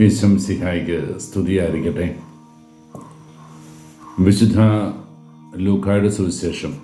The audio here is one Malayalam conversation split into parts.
ഈശം സിഹായിക്ക് സ്തുതിയായിരിക്കട്ടെ. വിശുദ്ധ ലൂക്കായുടെ സുവിശേഷം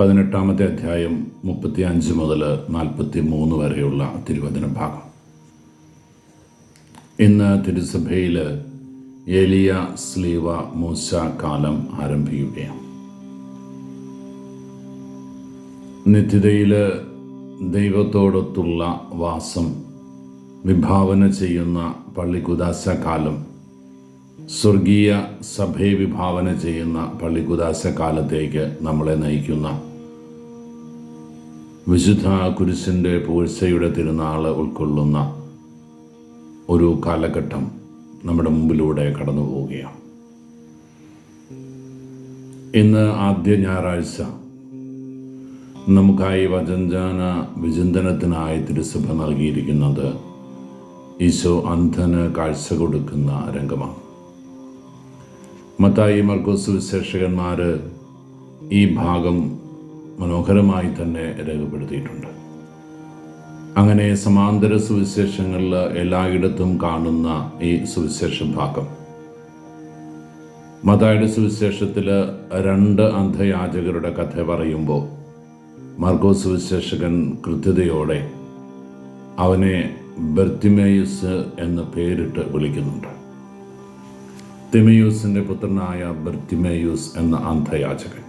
പതിനെട്ടാമത്തെ അധ്യായം മുപ്പത്തി അഞ്ച് മുതൽ നാൽപ്പത്തി മൂന്ന് വരെയുള്ള തിരുവചന ഭാഗം ഇന്ന് തിരുസഭയിൽ ഏലിയ സ്ലീവ മൂസ കാലം ആരംഭിക്കുകയാണ്. നിത്യതയിൽ ദൈവത്തോടൊത്തുള്ള വാസം വിഭാവന ചെയ്യുന്ന പള്ളിക്കുദാശ കാലം സ്വർഗീയ സഭയെ വിഭാവന ചെയ്യുന്ന പള്ളിക്കുദാശ കാലത്തേക്ക് നമ്മളെ നയിക്കുന്ന വിശുദ്ധ കുരിശിന്റെ പൂഴ്ചയുടെ തിരുനാൾ ഉൾക്കൊള്ളുന്ന ഒരു കാലഘട്ടം നമ്മുടെ മുമ്പിലൂടെ കടന്നു പോവുകയാണ്. ഇന്ന് ആദ്യ ഞായറാഴ്ച നമുക്കായി വചഞ്ചാന വിചിന്തനത്തിനായി തിരുസഭ നൽകിയിരിക്കുന്നത് ഈശോ അന്ധന് കാഴ്ച കൊടുക്കുന്ന രംഗമാണ്. മത്തായി മർക്കോസ് വിശേഷകന്മാർ ഈ ഭാഗം മനോഹരമായി തന്നെ രേഖപ്പെടുത്തിയിട്ടുണ്ട്. അങ്ങനെ സമാന്തര സുവിശേഷങ്ങളിൽ എല്ലായിടത്തും കാണുന്ന ഈ സുവിശേഷ ഭാഗം. മതായുടെ സുവിശേഷത്തിൽ രണ്ട് അന്ധയാചകരുടെ കഥ പറയുമ്പോൾ മർഗോ സുവിശേഷകൻ കൃത്യതയോടെ അവനെ ബർത്തിമേയുസ് എന്ന പേരിട്ട് വിളിക്കുന്നുണ്ട്. തിമയൂസിന്റെ പുത്രനായ ബർത്തിമേയൂസ് എന്ന അന്ധയാചകൻ.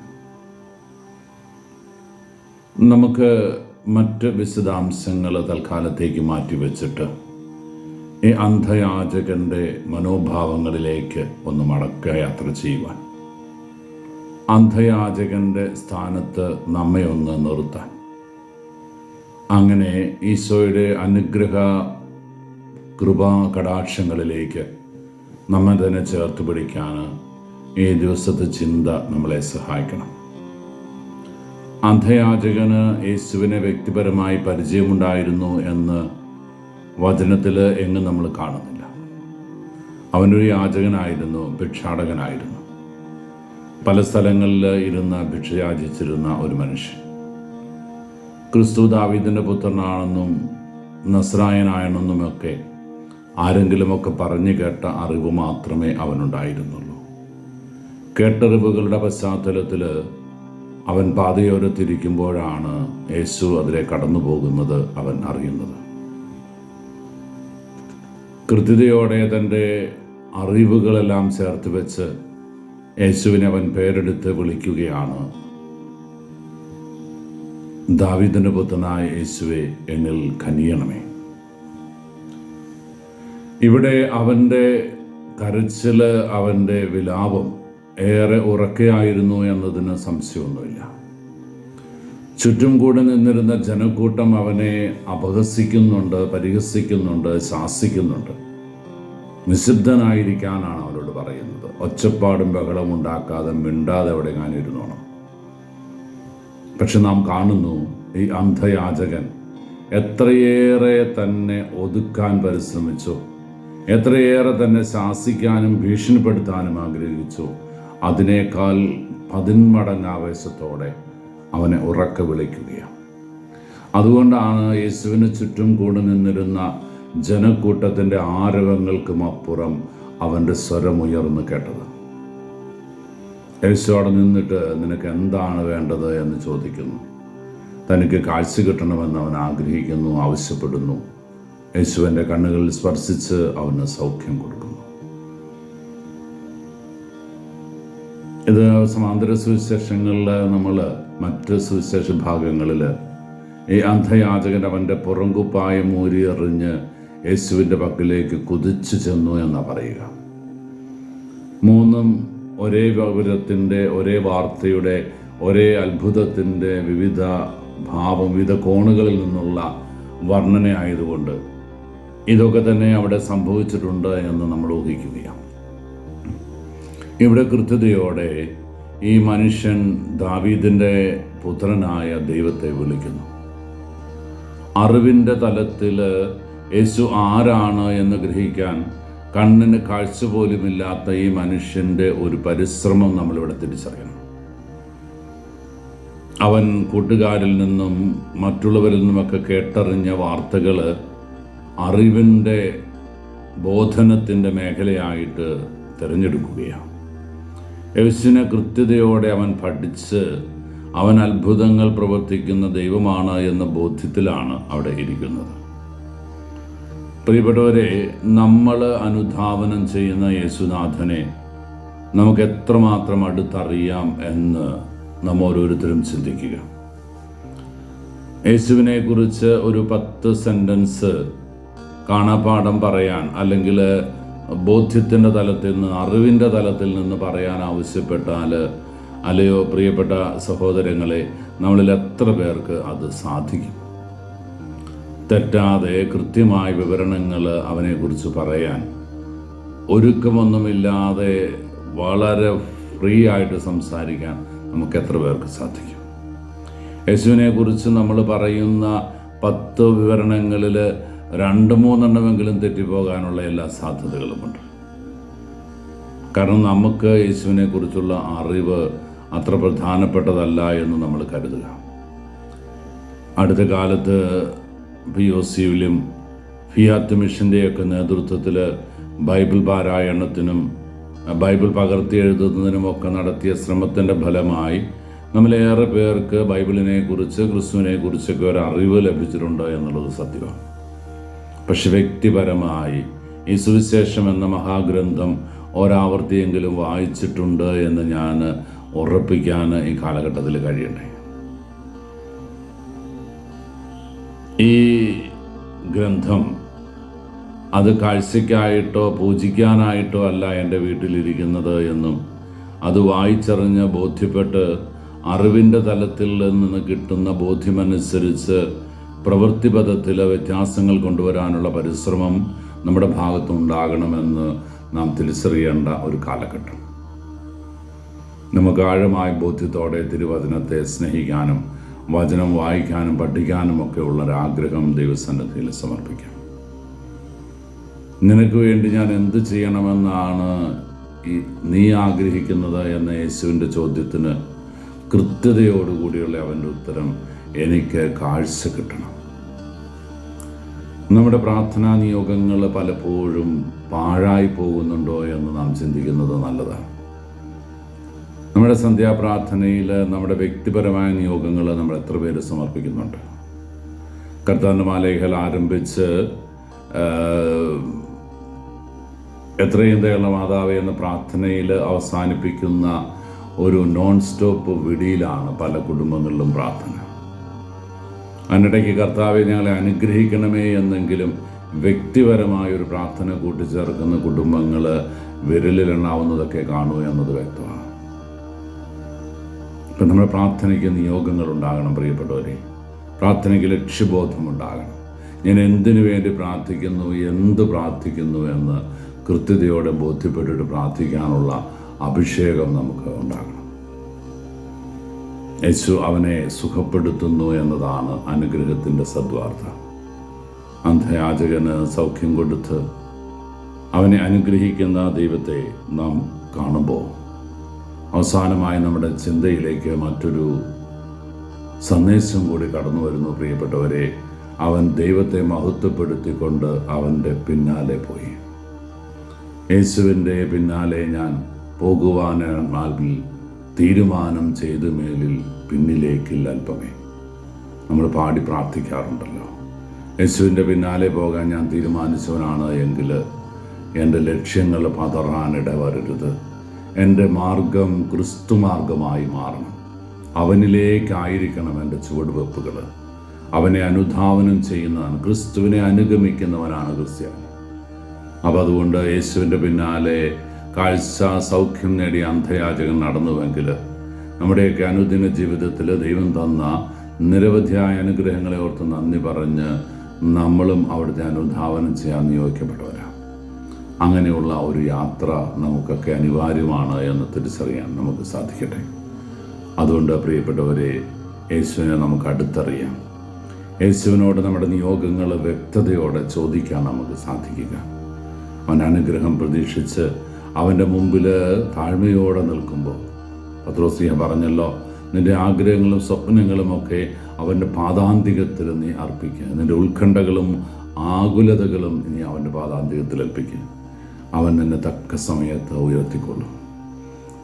നമുക്ക് മറ്റ് വിശദാംശങ്ങൾ തൽക്കാലത്തേക്ക് മാറ്റിവെച്ചിട്ട് ഈ അന്ധയാചകന്റെ മനോഭാവങ്ങളിലേക്ക് ഒന്ന് മടക്ക യാത്ര ചെയ്യുവാൻ. അന്ധയാചകന്റെ സ്ഥാനത്ത് നമ്മെ ഒന്ന് നിർത്താൻ. അങ്ങനെ ഈശോയുടെ അനുഗ്രഹ കൃപാ കടാക്ഷങ്ങളിലേക്ക് നമ്മെ തന്നെ ചേർത്ത് പിടിക്കാൻ ഈ ദിവസത്തെ ചിന്ത നമ്മളെ സഹായിക്കണം. അന്ധയാചകന് യേശുവിനെ വ്യക്തിപരമായി പരിചയമുണ്ടായിരുന്നു എന്ന് വചനത്തിൽ എങ്ങും നമ്മൾ കാണുന്നില്ല. അവനൊരു യാചകനായിരുന്നു ഭിക്ഷാടകനായിരുന്നു. പല സ്ഥലങ്ങളിൽ ഇരുന്ന് ഭിക്ഷയാചിച്ചിരുന്ന ഒരു മനുഷ്യൻ. ക്രിസ്തു ദാവീദിന്റെ പുത്രനാണെന്നും നസ്രായനാണെന്നുമൊക്കെ ആരെങ്കിലുമൊക്കെ പറഞ്ഞു കേട്ട അറിവ് മാത്രമേ അവനുണ്ടായിരുന്നുള്ളൂ. കേട്ടറിവുകളുടെ പശ്ചാത്തലത്തിൽ അവൻ പാതയോരത്തിരിക്കുമ്പോഴാണ് യേശു അതിലെ കടന്നു പോകുന്നത് അവൻ അറിയുന്നത്. കൃത്യതയോടെ തന്റെ അറിവുകളെല്ലാം ചേർത്ത് വെച്ച് യേശുവിനെ അവൻ പേരെടുത്ത് വിളിക്കുകയാണ് ദാവിദിന്റെ പുത്രനായ യേശുവെ എന്നിൽ കനിയണമേ. ഇവിടെ അവന്റെ കരച്ചിൽ അവന്റെ വിലാപം ഏറെ ഉറക്കെയായിരുന്നു എന്നതിന് സംശയമൊന്നുമില്ല. ചുറ്റും കൂടെ നിന്നിരുന്ന ജനക്കൂട്ടം അവനെ അപഹസിക്കുന്നുണ്ട് പരിഹസിക്കുന്നുണ്ട് ശാസിക്കുന്നുണ്ട്. നിശബ്ദനായിരിക്കാനാണ് അവരോട് പറയുന്നത്. ഒച്ചപ്പാടും ബഹളം ഉണ്ടാക്കാതെ മിണ്ടാതെ അവിടെ ഇരുന്നോണം പക്ഷെ നാം കാണുന്നു ഈ അന്ധയാചകൻ എത്രയേറെ തന്നെ ഒതുക്കാൻ പരിശ്രമിച്ചു എത്രയേറെ തന്നെ ശാസിക്കാനും ഭീഷണിപ്പെടുത്താനും ആഗ്രഹിച്ചു. അതിനേക്കാൾ പതിന്മടങ്ങ് ആവേശത്തോടെ അവനെ ഉറക്ക വിളിക്കുകയാണ്. അതുകൊണ്ടാണ് യേശുവിന് ചുറ്റും കൂടി നിന്നിരുന്ന ജനക്കൂട്ടത്തിന്റെ ആരവങ്ങൾക്കും അപ്പുറം അവന്റെ സ്വരമുയർന്നു കേട്ടത്. യേശു അവിടെ നിന്നിട്ട് നിനക്ക് എന്താണ് വേണ്ടത് എന്ന് ചോദിക്കുന്നു. തനിക്ക് കാഴ്ച കിട്ടണമെന്ന് അവൻ ആഗ്രഹിക്കുന്നു ആവശ്യപ്പെടുന്നു. യേശുവിന്റെ കണ്ണുകളിൽ സ്പർശിച്ച് അവന് സൗഖ്യം കൊടുക്കുന്നു. ഇത് സമാന്തര സുവിശേഷങ്ങളിൽ നമ്മൾ മറ്റ് സുവിശേഷ ഭാഗങ്ങളിൽ ഈ അന്ധയാചകൻ അവന്റെ പുറങ്കുപ്പായ മൂരി എറിഞ്ഞ് യേശുവിന്റെ പക്കലേക്ക് കുതിച്ചു ചെന്നു എന്നാണ് പറയുക. മൂന്നും ഒരേ വിവരത്തിന്റെ ഒരേ വാർത്തയുടെ ഒരേ അത്ഭുതത്തിന്റെ വിവിധ ഭാവം വിവിധ കോണുകളിൽ നിന്നുള്ള വർണനയായതുകൊണ്ട് ഇതൊക്കെ തന്നെ അവിടെ സംഭവിച്ചിട്ടുണ്ട് എന്ന് നമ്മൾ ഊഹിക്കുകയാണ്. ഇവിടെ കൃത്യതയോടെ ഈ മനുഷ്യൻ ദാവീദിന്റെ പുത്രനായ ദൈവത്തെ വിളിക്കുന്നു. അറിവിന്റെ തലത്തിൽ യേശു ആരാണ് എന്ന് ഗ്രഹിക്കാൻ കണ്ണിന് കാഴ്ച പോലുമില്ലാത്ത ഈ മനുഷ്യന്റെ ഒരു പരിശ്രമം നമ്മളിവിടെ തിരിച്ചറിയണം. അവൻ കൂട്ടുകാരിൽ നിന്നും മറ്റുള്ളവരിൽ നിന്നുമൊക്കെ കേട്ടറിഞ്ഞ വാർത്തകൾ അറിവിന്റെ ബോധനത്തിന്റെ മേഖലയായിട്ട് തിരഞ്ഞെടുക്കുകയാണ്. യേശുവിനെ കൃത്യതയോടെ അവൻ പഠിച്ച് അവൻ അത്ഭുതങ്ങൾ പ്രവർത്തിക്കുന്ന ദൈവമാണ് എന്ന ബോധ്യത്തിലാണ് അവിടെ ഇരിക്കുന്നത്. പ്രിയപ്പെട്ടവരെ നമ്മൾ അനുധാവനം ചെയ്യുന്ന യേശുനാഥനെ നമുക്ക് എത്രമാത്രം അടുത്തറിയാം എന്ന് നാം ഓരോരുത്തരും ചിന്തിക്കുക. യേശുവിനെ കുറിച്ച് ഒരു പത്ത് സെന്റൻസ് കാണാപാഠം പറയാൻ അല്ലെങ്കിൽ ബോധ്യത്തിന്റെ തലത്തിൽ നിന്ന് അറിവിന്റെ തലത്തിൽ നിന്ന് പറയാൻ ആവശ്യപ്പെട്ടാൽ അല്ലയോ പ്രിയപ്പെട്ട സഹോദരങ്ങളെ നമ്മളിൽ എത്ര പേർക്ക് അത് സാധിക്കും? തെറ്റാതെ കൃത്യമായ വിവരണങ്ങൾ അവനെക്കുറിച്ച് പറയാൻ ഒരുക്കമൊന്നുമില്ലാതെ വളരെ ഫ്രീ ആയിട്ട് സംസാരിക്കാൻ നമുക്ക് എത്ര പേർക്ക് സാധിക്കും? യേശുവിനെ കുറിച്ച് നമ്മൾ പറയുന്ന പത്ത് വിവരണങ്ങളിൽ രണ്ട് മൂന്നെണ്ണമെങ്കിലും തെറ്റിപ്പോകാനുള്ള എല്ലാ സാധ്യതകളുമുണ്ട്. കാരണം നമുക്ക് യേശുവിനെ കുറിച്ചുള്ള അറിവ് അത്ര പ്രധാനപ്പെട്ടതല്ല എന്ന് നമ്മൾ കരുതുക. അടുത്ത കാലത്ത് പി ഒ സിയിലും ഫിയാത്ത് മിഷന്റെയൊക്കെ നേതൃത്വത്തിൽ ബൈബിൾ പാരായണത്തിനും ബൈബിൾ പകർത്തി എഴുതുന്നതിനുമൊക്കെ നടത്തിയ ശ്രമത്തിന്റെ ഫലമായി നമ്മളേറെ പേർക്ക് ബൈബിളിനെ കുറിച്ച് ക്രിസ്തുവിനെ കുറിച്ചൊക്കെ ഒരു അറിവ് ലഭിച്ചിട്ടുണ്ട് എന്നുള്ളത് സത്യമാണ്. പക്ഷെ വ്യക്തിപരമായി ഈ സുവിശേഷം എന്ന മഹാഗ്രന്ഥം ഒരാവർത്തിയെങ്കിലും വായിച്ചിട്ടുണ്ട് എന്ന് ഞാൻ ഉറപ്പിക്കാൻ ഈ കാലഘട്ടത്തിൽ കഴിയണ്ടേ? ഈ ഗ്രന്ഥം അത് കാഴ്ചയ്ക്കായിട്ടോ പൂജിക്കാനായിട്ടോ അല്ല എന്റെ വീട്ടിലിരിക്കുന്നത് എന്നും അത് വായിച്ചറിഞ്ഞ് ബോധ്യപ്പെട്ട് അറിവിന്റെ തലത്തിൽ നിന്ന് കിട്ടുന്ന ബോധ്യമനുസരിച്ച് പ്രവൃത്തിപഥത്തിലെ വ്യത്യാസങ്ങൾ കൊണ്ടുവരാനുള്ള പരിശ്രമം നമ്മുടെ ഭാഗത്തുണ്ടാകണമെന്ന് നാം തിരിച്ചറിയേണ്ട ഒരു കാലഘട്ടം. നമുക്ക് ആഴമായ ബോധ്യത്തോടെ തിരുവചനത്തെ സ്നേഹിക്കാനും വചനം വായിക്കാനും പഠിക്കാനും ഒക്കെ ഉള്ളൊരാഗ്രഹം ദൈവസന്നിധിയിൽ സമർപ്പിക്കാം. നിനക്ക് വേണ്ടി ഞാൻ എന്ത് ചെയ്യണമെന്നാണ് ഈ നീ ആഗ്രഹിക്കുന്നത് എന്ന യേശുവിന്റെ ചോദ്യത്തിന് കൃത്യതയോടുകൂടിയുള്ള അവന്റെ ഉത്തരം എനിക്ക് കാഴ്ച കിട്ടണം. നമ്മുടെ പ്രാർത്ഥനാ നിയോഗങ്ങൾ പലപ്പോഴും പാഴായി പോകുന്നുണ്ടോ എന്ന് നാം ചിന്തിക്കുന്നത് നല്ലതാണ്. നമ്മുടെ സന്ധ്യാപ്രാർത്ഥനയിൽ നമ്മുടെ വ്യക്തിപരമായ നിയോഗങ്ങൾ നമ്മൾ എത്ര പേര് സമർപ്പിക്കുന്നുണ്ട്? കർത്താന്റെ മാലേഖൽ ആരംഭിച്ച് എത്രയും ദയുള്ള മാതാവ് എന്ന പ്രാർത്ഥനയിൽ അവസാനിപ്പിക്കുന്ന ഒരു നോൺ സ്റ്റോപ്പ് വിടിയിലാണ് പല കുടുംബങ്ങളിലും പ്രാർത്ഥന. അതിനിടയ്ക്ക് കർത്താവെ ഞങ്ങളെ അനുഗ്രഹിക്കണമേ എന്നെങ്കിലും വ്യക്തിപരമായ ഒരു പ്രാർത്ഥന കൂട്ടിച്ചേർക്കുന്ന കുടുംബങ്ങൾ വിരലിലെണ്ണാവുന്നതൊക്കെ കാണൂ എന്നത് വ്യക്തമാണ്. ഇപ്പം നമ്മുടെ പ്രാർത്ഥനയ്ക്ക് നിയോഗങ്ങൾ ഉണ്ടാകണം പ്രിയപ്പെട്ടവരെ. പ്രാർത്ഥനയ്ക്ക് ലക്ഷ്യബോധം ഉണ്ടാകണം ഞാൻ എന്തിനു വേണ്ടി പ്രാർത്ഥിക്കുന്നു എന്ത് പ്രാർത്ഥിക്കുന്നു എന്ന് കൃത്യതയോടെ ബോധ്യപ്പെട്ടിട്ട് പ്രാർത്ഥിക്കാനുള്ള അഭിഷേകം നമുക്ക് ഉണ്ടാകണം. യേശു അവനെ സുഖപ്പെടുത്തുന്നു എന്നതാണ് അനുഗ്രഹത്തിന്റെ സദ്വാർത്ത. അന്ധയാചകന് സൗഖ്യം കൊടുത്ത് അവനെ അനുഗ്രഹിക്കുന്ന ദൈവത്തെ നാം കാണുമ്പോൾ അവസാനമായി നമ്മുടെ ചിന്തയിലേക്ക് മറ്റൊരു സന്ദേശം കൂടി കടന്നു വരുന്നു പ്രിയപ്പെട്ടവരെ. അവൻ ദൈവത്തെ മഹത്വപ്പെടുത്തിക്കൊണ്ട് അവന്റെ പിന്നാലെ പോയി. യേശുവിന്റെ പിന്നാലെ ഞാൻ പോകുവാനാൽവിൽ തീരുമാനം ചെയ്ത മേലിൽ പിന്നിലേക്കില്ല അല്പമേ. നമ്മൾ പാടി പ്രാർത്ഥിക്കാറുണ്ടല്ലോ. യേശുവിന്റെ പിന്നാലെ പോകാൻ ഞാൻ തീരുമാനിച്ചവനാണ് എങ്കിൽ എന്റെ ലക്ഷ്യങ്ങൾ പതറാനിട വരരുത് എന്റെ മാർഗം ക്രിസ്തു മാർഗമായി മാറണം. അവനിലേക്കായിരിക്കണം എന്റെ ചുവടുവെപ്പുകൾ. അവനെ അനുധാവനം ചെയ്യുന്നതാണ് ക്രിസ്തുവിനെ അനുഗമിക്കുന്നവനാണ് ക്രിസ്ത്യാനി. അപ്പോൾ അതുകൊണ്ട് യേശുവിന്റെ പിന്നാലെ കാഴ്ച സൗഖ്യം നേടിയ അന്ധയാചകൻ നടന്നുവെങ്കിൽ നമ്മുടെയൊക്കെ അനുദിന ജീവിതത്തിൽ ദൈവം തന്ന നിരവധിയായ അനുഗ്രഹങ്ങളെ ഓർത്ത് നന്ദി പറഞ്ഞ് നമ്മളും അവിടുത്തെ അനുധാവനം ചെയ്യാൻ നിയോഗിക്കപ്പെട്ടവരാണ്. അങ്ങനെയുള്ള ഒരു യാത്ര നമുക്കൊക്കെ അനിവാര്യമാണ് എന്ന് തിരിച്ചറിയാൻ നമുക്ക് സാധിക്കട്ടെ. അതുകൊണ്ട് പ്രിയപ്പെട്ടവരെ യേശുവിനെ നമുക്ക് അടുത്തറിയാം. യേശുവിനോട് നമ്മുടെ നിയോഗങ്ങൾ വ്യക്തതയോടെ ചോദിക്കാൻ നമുക്ക് സാധിക്കുക. അവൻ അനുഗ്രഹം പ്രതീക്ഷിച്ച് അവന്റെ മുമ്പിൽ താഴ്മയോടെ നിൽക്കുമ്പോൾ പത്രോസിയ പറഞ്ഞല്ലോ നിന്റെ ആഗ്രഹങ്ങളും സ്വപ്നങ്ങളും ഒക്കെ അവന്റെ പാതാന്തികത്തിൽ നീ അർപ്പിക്കുക. നിന്റെ ഉത്കണ്ഠകളും ആകുലതകളും നീ അവന്റെ പാതാന്തികത്തിൽ ഏൽപ്പിക്കുക. അവൻ നിന്നെ തക്ക സമയത്ത് ഉയർത്തിക്കൊള്ളും.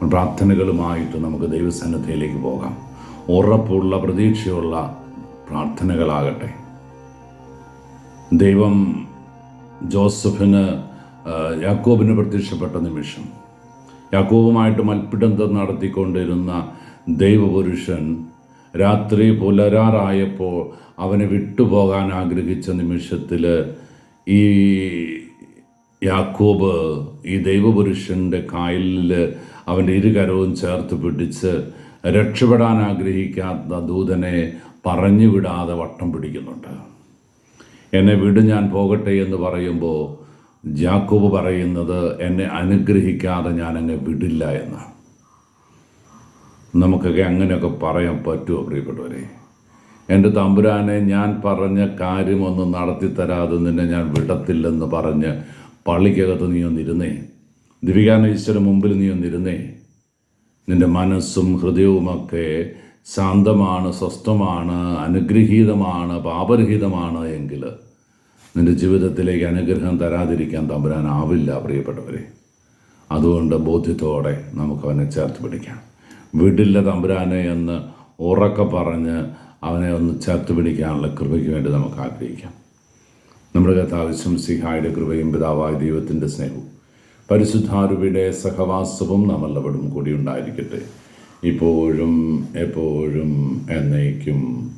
പ്രാർത്ഥനകളുമായിട്ട് നമുക്ക് ദൈവസന്നദ്ധയിലേക്ക് പോകാം. ഉറപ്പുള്ള പ്രതീക്ഷയുള്ള പ്രാർത്ഥനകളാകട്ടെ. ദൈവം ജോസഫിന് യാക്കോബിന് പ്രത്യക്ഷപ്പെട്ട നിമിഷം യാക്കോബുമായിട്ട് മൽപ്പിടുത്തം നടത്തിക്കൊണ്ടിരുന്ന ദൈവപുരുഷൻ രാത്രി പുലരാറായപ്പോൾ അവനെ വിട്ടുപോകാൻ ആഗ്രഹിച്ച നിമിഷത്തിൽ ഈ യാക്കോബ് ഈ ദൈവപുരുഷന്റെ കായലിൽ അവന്റെ ഇരുകരവും ചേർത്ത് പിടിച്ച് രക്ഷപ്പെടാൻ ആഗ്രഹിക്കാത്ത ദൂതനെ പറഞ്ഞു വിടാതെ വട്ടം പിടിക്കുന്നുണ്ട്. എന്നെ വിട് ഞാൻ പോകട്ടെ എന്ന് പറയുമ്പോൾ ജാക്കോബ് പറയുന്നത് എന്നെ അനുഗ്രഹിക്കാതെ ഞാൻ അങ്ങ് വിടില്ല എന്നാണ്. നമുക്കൊക്കെ അങ്ങനെയൊക്കെ പറയാൻ പറ്റുമോ പ്രിയപ്പെട്ടവരെ? എന്റെ തമ്പുരാനെ ഞാൻ പറഞ്ഞ കാര്യമൊന്നും നടത്തി തരാതെ നിന്നെ ഞാൻ വിടത്തില്ലെന്ന് പറഞ്ഞ് പള്ളിക്കകത്ത് നീ ഒന്നിരുന്നേ. ദിവികാനീശ്വര മുമ്പിൽ നീ ഒന്നിരുന്നേ. നിന്റെ മനസ്സും ഹൃദയവുമൊക്കെ ശാന്തമാണ് സ്വസ്ഥമാണ് അനുഗ്രഹീതമാണ് പാപരഹിതമാണ് എങ്കിൽ നിന്റെ ജീവിതത്തിലേക്ക് അനുഗ്രഹം തരാതിരിക്കാൻ തമ്പുരാനാവില്ല പ്രിയപ്പെട്ടവരെ. അതുകൊണ്ട് ബോധ്യത്തോടെ നമുക്ക് അവനെ ചേർത്ത് പിടിക്കാം. വിടില്ല തമ്പുരാനെ എന്ന് ഉറക്കെ പറഞ്ഞ് അവനെ ഒന്ന് ചേർത്ത് പിടിക്കാനുള്ള കൃപയ്ക്ക് വേണ്ടി നമുക്ക് ആഗ്രഹിക്കാം. നമ്മുടെ കഥാവശ്യം സിഹായുടെ കൃപയും പിതാവായ ദൈവത്തിന്റെ സ്നേഹവും പരിശുദ്ധാരുവിടെ സഹവാസവും നമ്മളെവിടും കൂടി ഉണ്ടായിരിക്കട്ടെ. ഇപ്പോഴും എപ്പോഴും എന്നേക്കും.